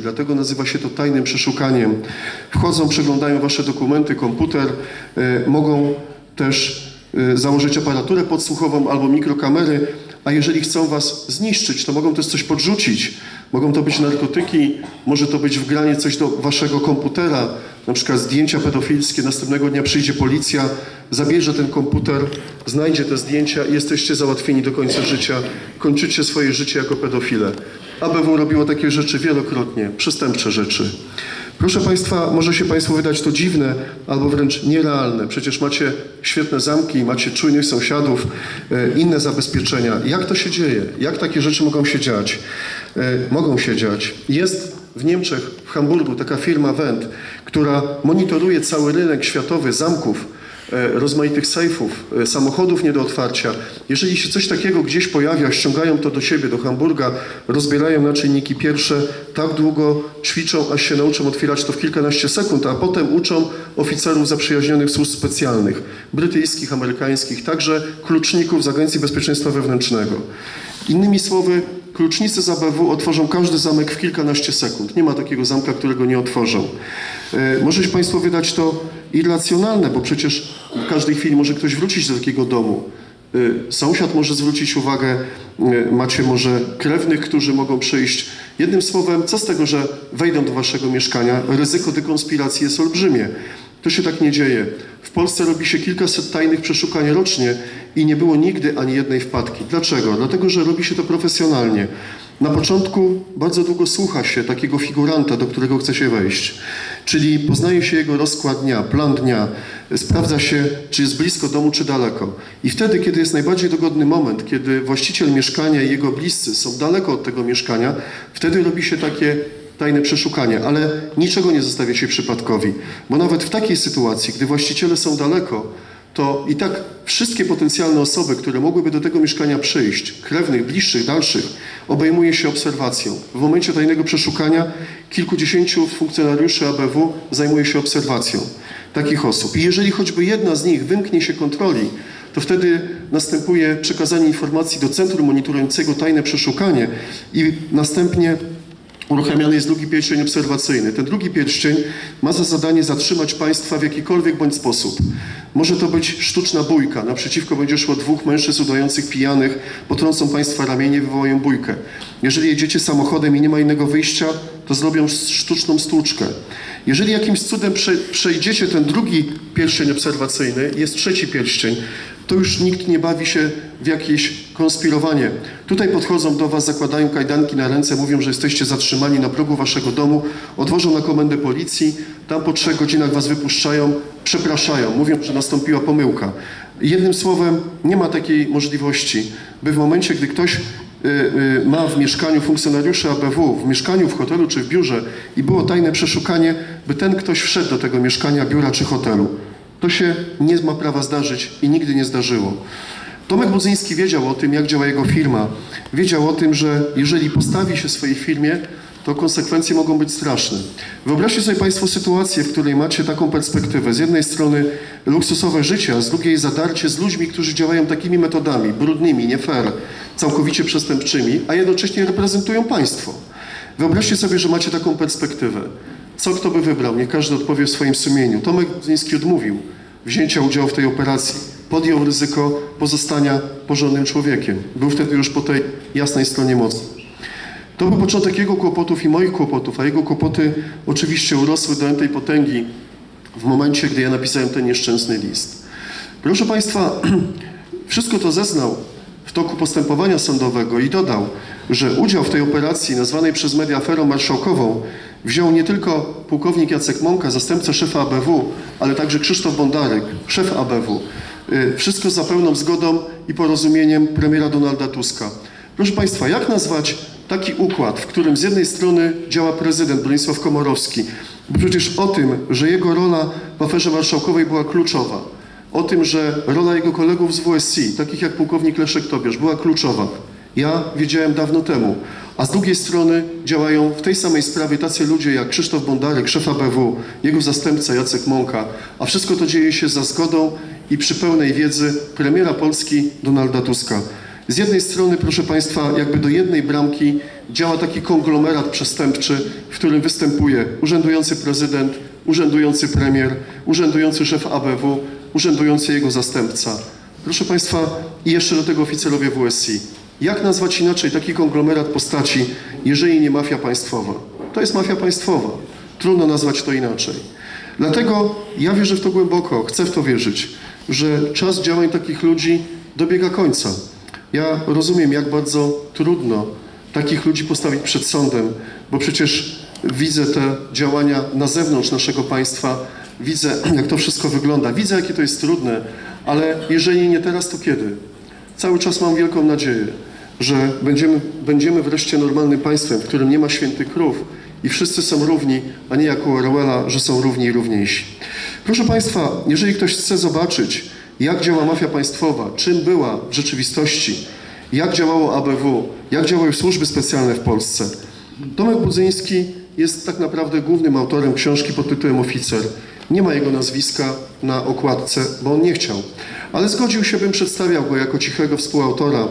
dlatego nazywa się to tajnym przeszukaniem. Wchodzą, przeglądają wasze dokumenty, komputer, e, mogą też e, założyć aparaturę podsłuchową albo mikrokamery, a jeżeli chcą was zniszczyć, to mogą też coś podrzucić. Mogą to być narkotyki, może to być wgranie coś do waszego komputera, na przykład zdjęcia pedofilskie. Następnego dnia przyjdzie policja, zabierze ten komputer, znajdzie te zdjęcia i jesteście załatwieni do końca życia. Kończycie swoje życie jako pedofile. ABW robiło takie rzeczy wielokrotnie, przestępcze rzeczy. Proszę Państwa, może się Państwu wydać to dziwne albo wręcz nierealne. Przecież macie świetne zamki, macie czujnych sąsiadów, e, inne zabezpieczenia. Jak to się dzieje? Jak takie rzeczy mogą się dziać? E, Mogą się dziać. Jest w Niemczech, w Hamburgu taka firma Wendt, która monitoruje cały rynek światowy zamków, rozmaitych sejfów, e, samochodów nie do otwarcia. Jeżeli się coś takiego gdzieś pojawia, ściągają to do siebie, do Hamburga, rozbierają na czynniki pierwsze, tak długo ćwiczą, aż się nauczą otwierać to w kilkanaście sekund, a potem uczą oficerów zaprzyjaźnionych służb specjalnych, brytyjskich, amerykańskich, także kluczników z Agencji Bezpieczeństwa Wewnętrznego. Innymi słowy, klucznicy z ABW otworzą każdy zamek w kilkanaście sekund. Nie ma takiego zamka, którego nie otworzą. E, Może się Państwo wydać to irracjonalne, bo przecież w każdej chwili może ktoś wrócić do takiego domu. Y, Sąsiad może zwrócić uwagę, y, macie może krewnych, którzy mogą przyjść. Jednym słowem, co z tego, że wejdą do waszego mieszkania? Ryzyko dekonspiracji jest olbrzymie. To się tak nie dzieje. W Polsce robi się kilkaset tajnych przeszukań rocznie i nie było nigdy ani jednej wpadki. Dlaczego? Dlatego, że robi się to profesjonalnie. Na początku bardzo długo słucha się takiego figuranta, do którego chce się wejść. Czyli poznaje się jego rozkład dnia, plan dnia, sprawdza się, czy jest blisko domu, czy daleko. I wtedy, kiedy jest najbardziej dogodny moment, kiedy właściciel mieszkania i jego bliscy są daleko od tego mieszkania, wtedy robi się takie tajne przeszukanie, ale niczego nie zostawia się przypadkowi, bo nawet w takiej sytuacji, gdy właściciele są daleko, to i tak wszystkie potencjalne osoby, które mogłyby do tego mieszkania przyjść, krewnych, bliższych, dalszych, obejmuje się obserwacją. W momencie tajnego przeszukania kilkudziesięciu funkcjonariuszy ABW zajmuje się obserwacją takich osób. I jeżeli choćby jedna z nich wymknie się kontroli, to wtedy następuje przekazanie informacji do centrum monitorującego tajne przeszukanie i następnie uruchamiany jest drugi pierścień obserwacyjny. Ten drugi pierścień ma za zadanie zatrzymać państwa w jakikolwiek bądź sposób. Może to być sztuczna bójka. Naprzeciwko będzie szło dwóch mężczyzn udających pijanych, potrącą państwa ramienie, wywołają bójkę. Jeżeli jedziecie samochodem i nie ma innego wyjścia, to zrobią sztuczną stłuczkę. Jeżeli jakimś cudem prze, przejdziecie ten drugi pierścień obserwacyjny, jest trzeci pierścień, to już nikt nie bawi się w jakieś konspirowanie. Tutaj podchodzą do Was, zakładają kajdanki na ręce, mówią, że jesteście zatrzymani na progu Waszego domu, odwożą na komendę policji, tam po trzech godzinach Was wypuszczają, przepraszają, mówią, że nastąpiła pomyłka. Jednym słowem, nie ma takiej możliwości, by w momencie, gdy ktoś y, y, ma w mieszkaniu funkcjonariuszy ABW, w mieszkaniu, w hotelu czy w biurze i było tajne przeszukanie, by ten ktoś wszedł do tego mieszkania, biura czy hotelu. To się nie ma prawa zdarzyć i nigdy nie zdarzyło. Tomek Budzyński wiedział o tym, jak działa jego firma. Wiedział o tym, że jeżeli postawi się swojej firmie, to konsekwencje mogą być straszne. Wyobraźcie sobie Państwo sytuację, w której macie taką perspektywę. Z jednej strony luksusowe życie, a z drugiej zadarcie z ludźmi, którzy działają takimi metodami, brudnymi, nie fair, całkowicie przestępczymi, a jednocześnie reprezentują państwo. Wyobraźcie sobie, że macie taką perspektywę. Co kto by wybrał? Niech każdy odpowie w swoim sumieniu. Tomek Budzyński odmówił wzięcia udziału w tej operacji. Podjął ryzyko pozostania porządnym człowiekiem. Był wtedy już po tej jasnej stronie mocy. To był początek jego kłopotów i moich kłopotów, a jego kłopoty oczywiście urosły do tej potęgi w momencie, gdy ja napisałem ten nieszczęsny list. Proszę Państwa, wszystko to zeznał w toku postępowania sądowego i dodał, że udział w tej operacji nazwanej przez media aferą marszałkową wziął nie tylko pułkownik Jacek Mąka, zastępca szefa ABW, ale także Krzysztof Bondarek, szef ABW. Y, Wszystko za pełną zgodą i porozumieniem premiera Donalda Tuska. Proszę Państwa, jak nazwać taki układ, w którym z jednej strony działa prezydent Bronisław Komorowski, bo przecież o tym, że jego rola w aferze marszałkowej była kluczowa, o tym, że rola jego kolegów z WSC, takich jak pułkownik Leszek Tobiasz, była kluczowa. Ja wiedziałem dawno temu. A z drugiej strony działają w tej samej sprawie tacy ludzie jak Krzysztof Bondarek, szef ABW, jego zastępca Jacek Mąka, a wszystko to dzieje się za zgodą i przy pełnej wiedzy premiera Polski Donalda Tuska. Z jednej strony, proszę Państwa, jakby do jednej bramki działa taki konglomerat przestępczy, w którym występuje urzędujący prezydent, urzędujący premier, urzędujący szef ABW, urzędujący jego zastępca. Proszę Państwa, i jeszcze do tego oficerowie WSI. Jak nazwać inaczej taki konglomerat postaci, jeżeli nie mafia państwowa? To jest mafia państwowa. Trudno nazwać to inaczej. Dlatego ja wierzę w to głęboko, chcę w to wierzyć, że czas działań takich ludzi dobiega końca. Ja rozumiem, jak bardzo trudno takich ludzi postawić przed sądem, bo przecież widzę te działania na zewnątrz naszego państwa, widzę, jak to wszystko wygląda, widzę, jakie to jest trudne, ale jeżeli nie teraz, to kiedy? Cały czas mam wielką nadzieję, że będziemy, będziemy wreszcie normalnym państwem, w którym nie ma świętych krów i wszyscy są równi, a nie jak u Orwella, że są równi i równiejsi. Proszę Państwa, jeżeli ktoś chce zobaczyć, jak działa mafia państwowa, czym była w rzeczywistości, jak działało ABW, jak działały służby specjalne w Polsce, Tomek Budzyński jest tak naprawdę głównym autorem książki pod tytułem Oficer. Nie ma jego nazwiska na okładce, bo on nie chciał. Ale zgodził się, bym przedstawiał go jako cichego współautora.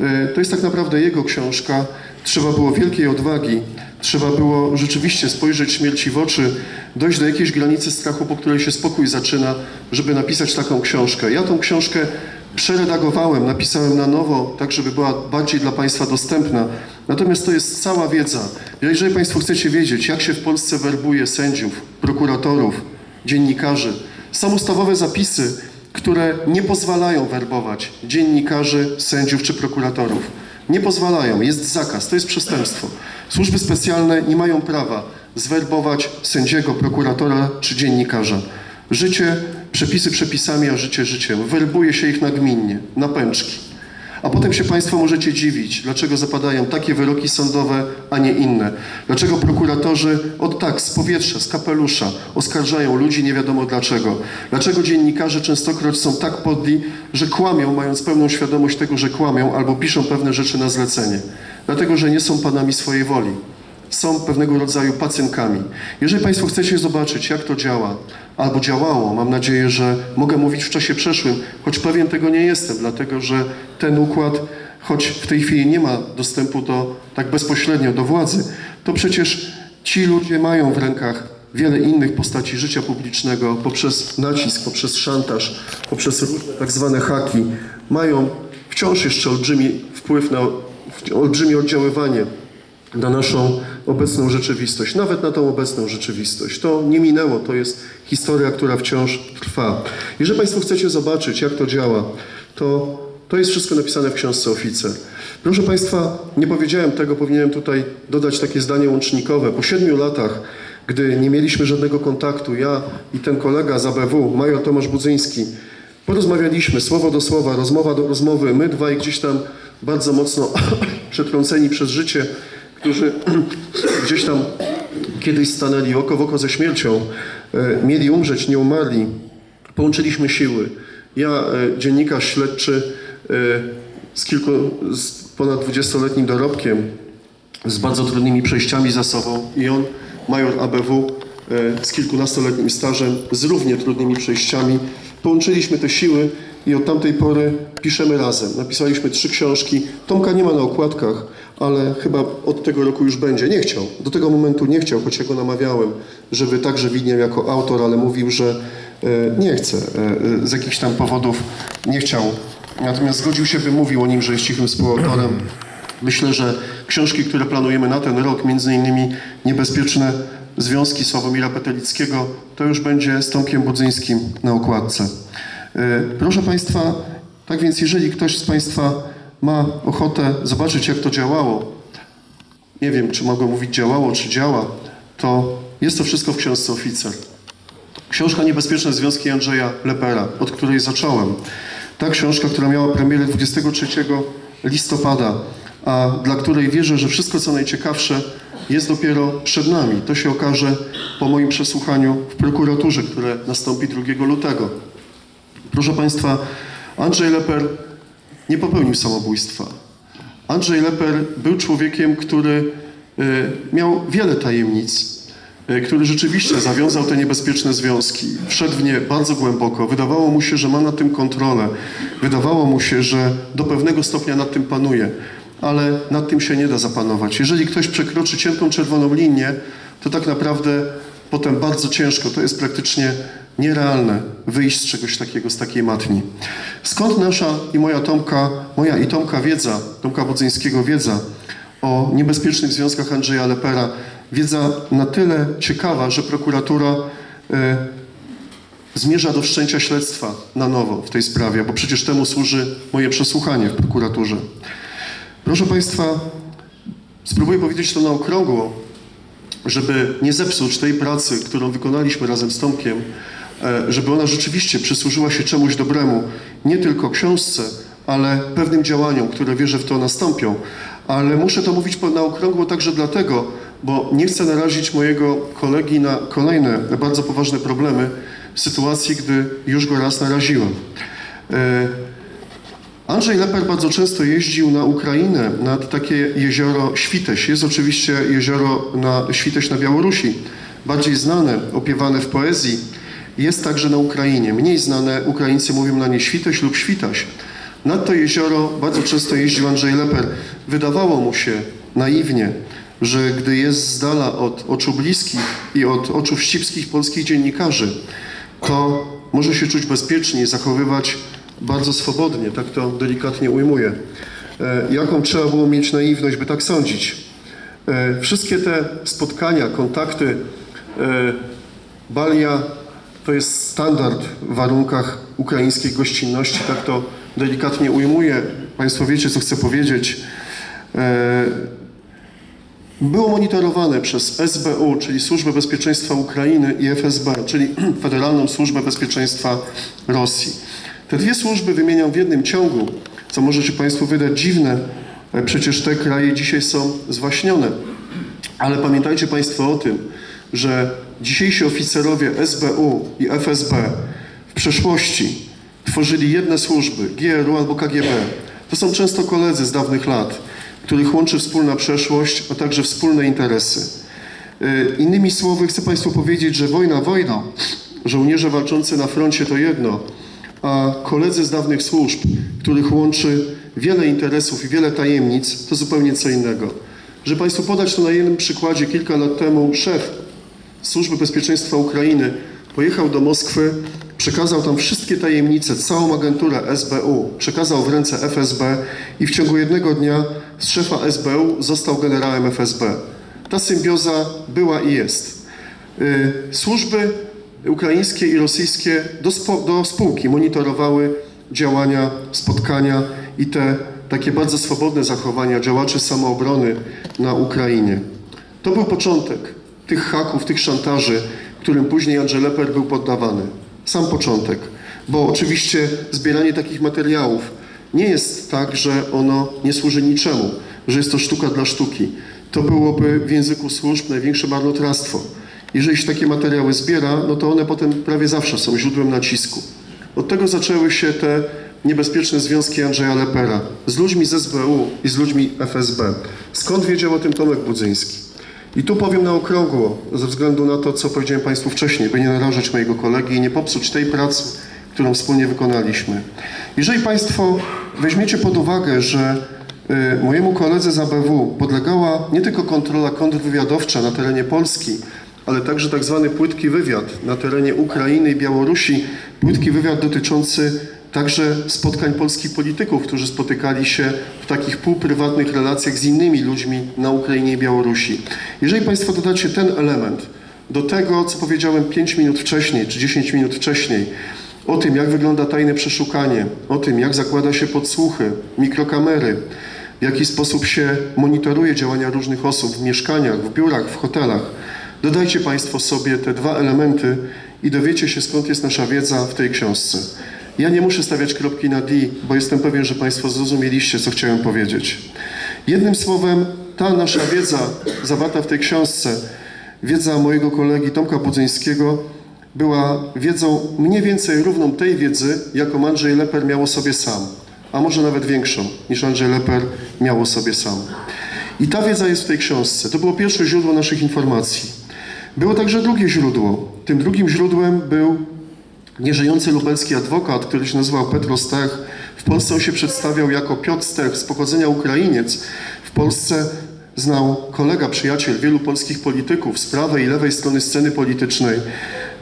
E, To jest tak naprawdę jego książka. Trzeba było wielkiej odwagi. Trzeba było rzeczywiście spojrzeć śmierci w oczy, dojść do jakiejś granicy strachu, po której się spokój zaczyna, żeby napisać taką książkę. Ja tą książkę przeredagowałem, napisałem na nowo, tak żeby była bardziej dla Państwa dostępna. Natomiast to jest cała wiedza. Jeżeli Państwo chcecie wiedzieć, jak się w Polsce werbuje sędziów, prokuratorów, dziennikarzy, są ustawowe zapisy, które nie pozwalają werbować dziennikarzy, sędziów czy prokuratorów. Nie pozwalają, jest zakaz, to jest przestępstwo. Służby specjalne nie mają prawa zwerbować sędziego, prokuratora czy dziennikarza. Życie, przepisy przepisami, a życie życiem. Werbuje się ich nagminnie, na pęczki. A potem się Państwo możecie dziwić, dlaczego zapadają takie wyroki sądowe, a nie inne. Dlaczego prokuratorzy od tak, z powietrza, z kapelusza oskarżają ludzi nie wiadomo dlaczego. Dlaczego dziennikarze częstokroć są tak podli, że kłamią, mając pełną świadomość tego, że kłamią, albo piszą pewne rzeczy na zlecenie. Dlatego, że nie są panami swojej woli są pewnego rodzaju pacynkami. Jeżeli Państwo chcecie zobaczyć, jak to działa, albo działało, mam nadzieję, że mogę mówić w czasie przeszłym, choć pewien tego nie jestem, dlatego że ten układ, choć w tej chwili nie ma dostępu do, tak bezpośrednio do władzy, to przecież ci ludzie mają w rękach wiele innych postaci życia publicznego poprzez nacisk, poprzez szantaż, poprzez różne tak zwane haki, mają wciąż jeszcze olbrzymi wpływ na olbrzymie oddziaływanie na naszą obecną rzeczywistość, nawet na tą obecną rzeczywistość. To nie minęło, to jest historia, która wciąż trwa. Jeżeli Państwo chcecie zobaczyć, jak to działa, to to jest wszystko napisane w książce Oficer. Proszę Państwa, nie powiedziałem tego, powinienem tutaj dodać takie zdanie łącznikowe. Po siedmiu latach, gdy nie mieliśmy żadnego kontaktu, ja i ten kolega z ABW, major Tomasz Budzyński, porozmawialiśmy słowo do słowa, rozmowa do rozmowy, my dwaj gdzieś tam bardzo mocno przetrąceni przez życie, którzy gdzieś tam kiedyś stanęli oko w oko ze śmiercią, e, mieli umrzeć, nie umarli. Połączyliśmy siły. Ja, e, dziennikarz śledczy e, z, kilku, z ponad 20-letnim dorobkiem, z bardzo trudnymi przejściami za sobą i on, major ABW, z kilkunastoletnim stażem, z równie trudnymi przejściami. Połączyliśmy te siły i od tamtej pory piszemy razem. Napisaliśmy trzy książki. Tomka nie ma na okładkach, ale chyba od tego roku już będzie. Nie chciał. Do tego momentu nie chciał, choć ja go namawiałem, żeby także widniał jako autor, ale mówił, że e, nie chce. e, Z jakichś tam powodów nie chciał. Natomiast zgodził się, by mówił o nim, że jest cichym współautorem. Myślę, że książki, które planujemy na ten rok, między innymi Niebezpieczne Związki Sławomira Petelickiego, to już będzie z Tomkiem Budzyńskim na okładce. E, Proszę Państwa, tak więc jeżeli ktoś z Państwa ma ochotę zobaczyć, jak to działało, nie wiem, czy mogę mówić działało, czy działa, to jest to wszystko w książce Oficer. Książka Niebezpieczne Związki Andrzeja Lepera, od której zacząłem. Ta książka, która miała premierę 23 listopada, a dla której wierzę, że wszystko co najciekawsze jest dopiero przed nami. To się okaże po moim przesłuchaniu w prokuraturze, które nastąpi 2 lutego. Proszę Państwa, Andrzej Leper nie popełnił samobójstwa. Andrzej Leper był człowiekiem, który e, miał wiele tajemnic. e, który rzeczywiście zawiązał te niebezpieczne związki, wszedł w nie bardzo głęboko, wydawało mu się, że ma nad tym kontrolę, wydawało mu się, że do pewnego stopnia nad tym panuje, ale nad tym się nie da zapanować. Jeżeli ktoś przekroczy cienką czerwoną linię, to tak naprawdę potem bardzo ciężko, to jest praktycznie nierealne wyjść z czegoś takiego, z takiej matni. Skąd nasza i moja Tomka, moja i Tomka wiedza, Tomka Budzyńskiego wiedza o niebezpiecznych związkach Andrzeja Lepera, wiedza na tyle ciekawa, że prokuratura e, zmierza do wszczęcia śledztwa na nowo w tej sprawie, bo przecież temu służy moje przesłuchanie w prokuraturze. Proszę Państwa, spróbuję powiedzieć to na okrągło, żeby nie zepsuć tej pracy, którą wykonaliśmy razem z Tomkiem, żeby ona rzeczywiście przysłużyła się czemuś dobremu, nie tylko książce, ale pewnym działaniom, które wierzę w to nastąpią. Ale muszę to mówić na okrągło także dlatego, bo nie chcę narazić mojego kolegi na kolejne bardzo poważne problemy w sytuacji, gdy już go raz naraziłem. E, Andrzej Leper bardzo często jeździł na Ukrainę, nad takie jezioro Świteś. Jest oczywiście jezioro na Świteś na Białorusi, bardziej znane, opiewane w poezji. Jest także na Ukrainie. Mniej znane Ukraińcy mówią na nie Świteś lub Świtaś. Nad to jezioro bardzo często jeździł Andrzej Leper. Wydawało mu się naiwnie, że gdy jest z dala od oczu bliskich i od oczu wścibskich polskich dziennikarzy, to może się czuć bezpiecznie zachowywać bardzo swobodnie, tak to delikatnie ujmuję. E, Jaką trzeba było mieć naiwność, by tak sądzić? E, Wszystkie te spotkania, kontakty, e, Balia to jest standard w warunkach ukraińskiej gościnności, tak to delikatnie ujmuję. Państwo wiecie, co chcę powiedzieć. E, było monitorowane przez SBU, czyli Służbę Bezpieczeństwa Ukrainy i FSB, czyli Federalną Służbę Bezpieczeństwa Rosji. Te dwie służby wymieniam w jednym ciągu, co może się Państwu wydać dziwne, e, przecież te kraje dzisiaj są zwaśnione. Ale pamiętajcie Państwo o tym, że dzisiejsi oficerowie SBU i FSB w przeszłości tworzyli jedne służby, GRU albo KGB. To są często koledzy z dawnych lat, których łączy wspólna przeszłość, a także wspólne interesy. Y, Innymi słowy, chcę Państwu powiedzieć, że wojna wojną, żołnierze walczący na froncie to jedno, a koledzy z dawnych służb, których łączy wiele interesów i wiele tajemnic, to zupełnie co innego. Że Państwu podać to na jednym przykładzie, kilka lat temu szef Służby Bezpieczeństwa Ukrainy pojechał do Moskwy, przekazał tam wszystkie tajemnice, całą agenturę SBU, przekazał w ręce FSB i w ciągu jednego dnia z szefa SBU został generałem FSB. Ta symbioza była i jest. Y, Służby ukraińskie i rosyjskie do, spo, do spółki monitorowały działania, spotkania i te takie bardzo swobodne zachowania działaczy samoobrony na Ukrainie. To był początek tych haków, tych szantaży, którym później Andrzej Leper był poddawany. Sam początek. Bo oczywiście zbieranie takich materiałów nie jest tak, że ono nie służy niczemu, że jest to sztuka dla sztuki. To byłoby w języku służb największe marnotrawstwo. Jeżeli się takie materiały zbiera, no to one potem prawie zawsze są źródłem nacisku. Od tego zaczęły się te niebezpieczne związki Andrzeja Lepera z ludźmi z SBU i z ludźmi FSB. Skąd wiedział o tym Tomek Budzyński? I tu powiem na okrągło, ze względu na to, co powiedziałem Państwu wcześniej, by nie narażać mojego kolegi i nie popsuć tej pracy, którą wspólnie wykonaliśmy. Jeżeli Państwo weźmiecie pod uwagę, że y, mojemu koledze z ABW podlegała nie tylko kontrola kontrwywiadowcza na terenie Polski, ale także tak zwany płytki wywiad na terenie Ukrainy i Białorusi, płytki wywiad dotyczący także spotkań polskich polityków, którzy spotykali się w takich półprywatnych relacjach z innymi ludźmi na Ukrainie i Białorusi. Jeżeli Państwo dodacie ten element do tego, co powiedziałem 5 minut wcześniej, czy 10 minut wcześniej, o tym, jak wygląda tajne przeszukanie, o tym, jak zakłada się podsłuchy, mikrokamery, w jaki sposób się monitoruje działania różnych osób w mieszkaniach, w biurach, w hotelach. Dodajcie Państwo sobie te dwa elementy i dowiecie się, skąd jest nasza wiedza w tej książce. Ja nie muszę stawiać kropki na D, bo jestem pewien, że Państwo zrozumieliście, co chciałem powiedzieć. Jednym słowem, ta nasza wiedza zawarta w tej książce, wiedza mojego kolegi Tomka Budzyńskiego, była wiedzą mniej więcej równą tej wiedzy, jaką Andrzej Leper miał sobie sam, a może nawet większą niż Andrzej Leper miał sobie sam. I ta wiedza jest w tej książce. To było pierwsze źródło naszych informacji. Było także drugie źródło. Tym drugim źródłem był nieżyjący lubelski adwokat, który się nazywał Petro Stech. W Polsce on się przedstawiał jako Piotr Stech, z pochodzenia Ukrainiec. W Polsce znał kolega, przyjaciel wielu polskich polityków z prawej i lewej strony sceny politycznej.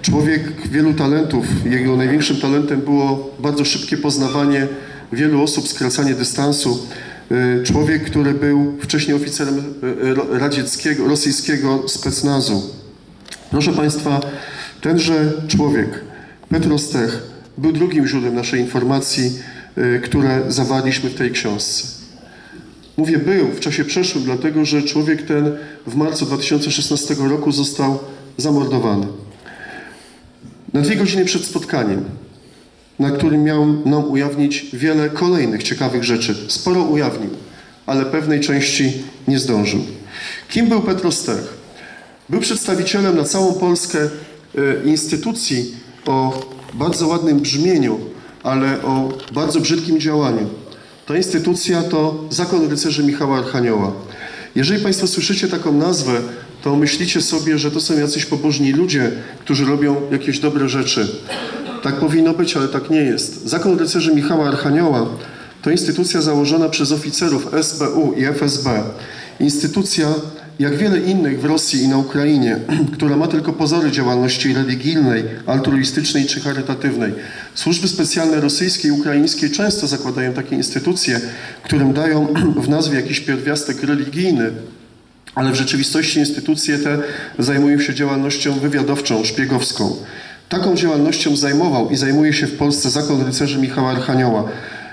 Człowiek wielu talentów. Jego największym talentem było bardzo szybkie poznawanie wielu osób, skracanie dystansu. Y, Człowiek, który był wcześniej oficerem y, ro- radzieckiego, rosyjskiego specnazu. Proszę Państwa, tenże człowiek, Petro Stech, był drugim źródłem naszej informacji, y, które zawarliśmy w tej książce. Mówię był w czasie przeszłym, dlatego że człowiek ten w marcu 2016 roku został zamordowany. Na dwie godziny przed spotkaniem, na którym miał nam ujawnić wiele kolejnych ciekawych rzeczy. Sporo ujawnił, ale pewnej części nie zdążył. Kim był Petro Stech? Był przedstawicielem na całą Polskę e, instytucji o bardzo ładnym brzmieniu, ale o bardzo brzydkim działaniu. Ta instytucja to Zakon Rycerzy Michała Archanioła. Jeżeli Państwo słyszycie taką nazwę, to myślicie sobie, że to są jacyś pobożni ludzie, którzy robią jakieś dobre rzeczy. Tak powinno być, ale tak nie jest. Zakon Rycerzy Michała Archanioła to instytucja założona przez oficerów SBU i FSB. Instytucja, jak wiele innych w Rosji i na Ukrainie, która ma tylko pozory działalności religijnej, altruistycznej czy charytatywnej. Służby specjalne rosyjskie i ukraińskie często zakładają takie instytucje, którym dają w nazwie jakiś pierwiastek religijny, ale w rzeczywistości instytucje te zajmują się działalnością wywiadowczą, szpiegowską. Taką działalnością zajmował i zajmuje się w Polsce Zakon Rycerzy Michała Archanioła.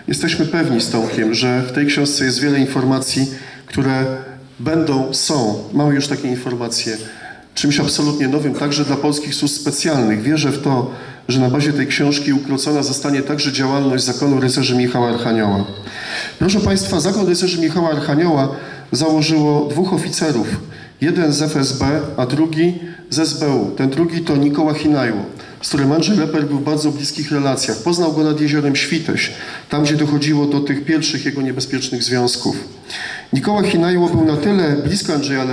Jesteśmy pewni z Tomkiem, że w tej książce jest wiele informacji, które będą, są, mamy już takie informacje, czymś absolutnie nowym także dla polskich służb specjalnych. Wierzę w to, że na bazie tej książki ukrócona zostanie także działalność Zakonu Rycerzy Michała Archanioła. Proszę Państwa, Zakon Rycerzy Michała Archanioła założyło dwóch oficerów. Jeden z FSB, a drugi z SBU. Ten drugi to Nikoła Hinajło, z którym Andrzej Leper był w bardzo bliskich relacjach. Poznał go nad jeziorem Świteś, tam gdzie dochodziło do tych pierwszych jego niebezpiecznych związków. Nikoła Hinajło był na tyle blisko Andrzeja